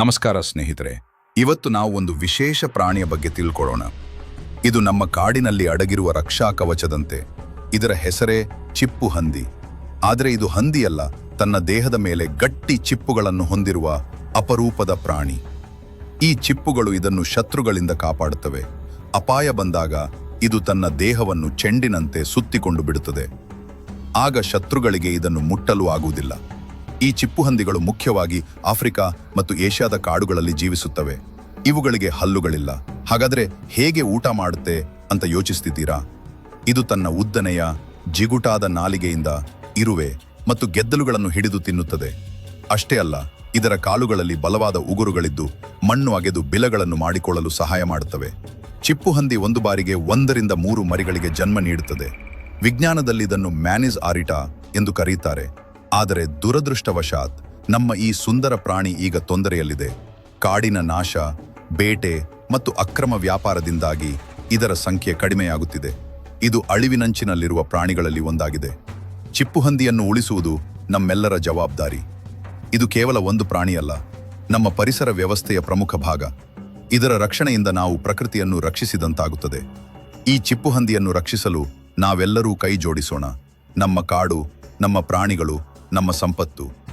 ನಮಸ್ಕಾರ ಸ್ನೇಹಿತರೆ, ಇವತ್ತು ನಾವು ಒಂದು ವಿಶೇಷ ಪ್ರಾಣಿಯ ಬಗ್ಗೆ ತಿಳ್ಕೊಳ್ಳೋಣ. ಇದು ನಮ್ಮ ಕಾಡಿನಲ್ಲಿ ಅಡಗಿರುವ ರಕ್ಷಾ ಕವಚದಂತೆ, ಇದರ ಹೆಸರೇ ಚಿಪ್ಪು ಹಂದಿ. ಆದರೆ ಇದು ಹಂದಿಯಲ್ಲ, ತನ್ನ ದೇಹದ ಮೇಲೆ ಗಟ್ಟಿ ಚಿಪ್ಪುಗಳನ್ನು ಹೊಂದಿರುವ ಅಪರೂಪದ ಪ್ರಾಣಿ. ಈ ಚಿಪ್ಪುಗಳು ಇದನ್ನು ಶತ್ರುಗಳಿಂದ ಕಾಪಾಡುತ್ತವೆ. ಅಪಾಯ ಬಂದಾಗ ಇದು ತನ್ನ ದೇಹವನ್ನು ಚೆಂಡಿನಂತೆ ಸುತ್ತಿಕೊಂಡು ಬಿಡುತ್ತದೆ. ಆಗ ಶತ್ರುಗಳಿಗೆ ಇದನ್ನು ಮುಟ್ಟಲು ಆಗುವುದಿಲ್ಲ. ಈ ಚಿಪ್ಪುಹಂದಿಗಳು ಮುಖ್ಯವಾಗಿ ಆಫ್ರಿಕಾ ಮತ್ತು ಏಷ್ಯಾದ ಕಾಡುಗಳಲ್ಲಿ ಜೀವಿಸುತ್ತವೆ. ಇವುಗಳಿಗೆ ಹಲ್ಲುಗಳಿಲ್ಲ. ಹಾಗಾದರೆ ಹೇಗೆ ಊಟ ಮಾಡುತ್ತೆ ಅಂತ ಯೋಚಿಸ್ತಿದ್ದೀರಾ? ಇದು ತನ್ನ ಉದ್ದನೆಯ, ಜಿಗುಟಾದ ನಾಲಿಗೆಯಿಂದ ಇರುವೆ ಮತ್ತು ಗೆದ್ದಲುಗಳನ್ನು ಹಿಡಿದು ತಿನ್ನುತ್ತದೆ. ಅಷ್ಟೇ ಅಲ್ಲ, ಇದರ ಕಾಲುಗಳಲ್ಲಿ ಬಲವಾದ ಉಗುರುಗಳಿದ್ದು ಮಣ್ಣು ಅಗೆದು ಬಿಲಗಳನ್ನು ಮಾಡಿಕೊಳ್ಳಲು ಸಹಾಯ ಮಾಡುತ್ತವೆ. ಚಿಪ್ಪುಹಂದಿ ಒಂದು ಬಾರಿಗೆ ಒಂದರಿಂದ ಮೂರು ಮರಿಗಳಿಗೆ ಜನ್ಮ ನೀಡುತ್ತದೆ. ವಿಜ್ಞಾನದಲ್ಲಿ ಇದನ್ನು ಮ್ಯಾನಿಸ್ ಆರಿಟಾ ಎಂದು ಕರೆಯುತ್ತಾರೆ ಆದರೆ ದುರದೃಷ್ಟವಶಾತ್ ನಮ್ಮ ಈ ಸುಂದರ ಪ್ರಾಣಿ ಈಗ ತೊಂದರೆಯಲ್ಲಿದೆ. ಕಾಡಿನ ನಾಶ, ಬೇಟೆ ಮತ್ತು ಅಕ್ರಮ ವ್ಯಾಪಾರದಿಂದಾಗಿ ಇದರ ಸಂಖ್ಯೆ ಕಡಿಮೆಯಾಗುತ್ತಿದೆ. ಇದು ಅಳಿವಿನಂಚಿನಲ್ಲಿರುವ ಪ್ರಾಣಿಗಳಲ್ಲಿ ಒಂದಾಗಿದೆ. ಚಿಪ್ಪುಹಂದಿಯನ್ನು ಉಳಿಸುವುದು ನಮ್ಮೆಲ್ಲರ ಜವಾಬ್ದಾರಿ. ಇದು ಕೇವಲ ಒಂದು ಪ್ರಾಣಿಯಲ್ಲ, ನಮ್ಮ ಪರಿಸರ ವ್ಯವಸ್ಥೆಯ ಪ್ರಮುಖ ಭಾಗ. ಇದರ ರಕ್ಷಣೆಯಿಂದ ನಾವು ಪ್ರಕೃತಿಯನ್ನು ರಕ್ಷಿಸಿದಂತಾಗುತ್ತದೆ. ಈ ಚಿಪ್ಪುಹಂದಿಯನ್ನು ರಕ್ಷಿಸಲು ನಾವೆಲ್ಲರೂ ಕೈ ಜೋಡಿಸೋಣ ನಮ್ಮ ಕಾಡು, ನಮ್ಮ ಪ್ರಾಣಿಗಳು ನಮ್ಮ ಸಂಪತ್ತು.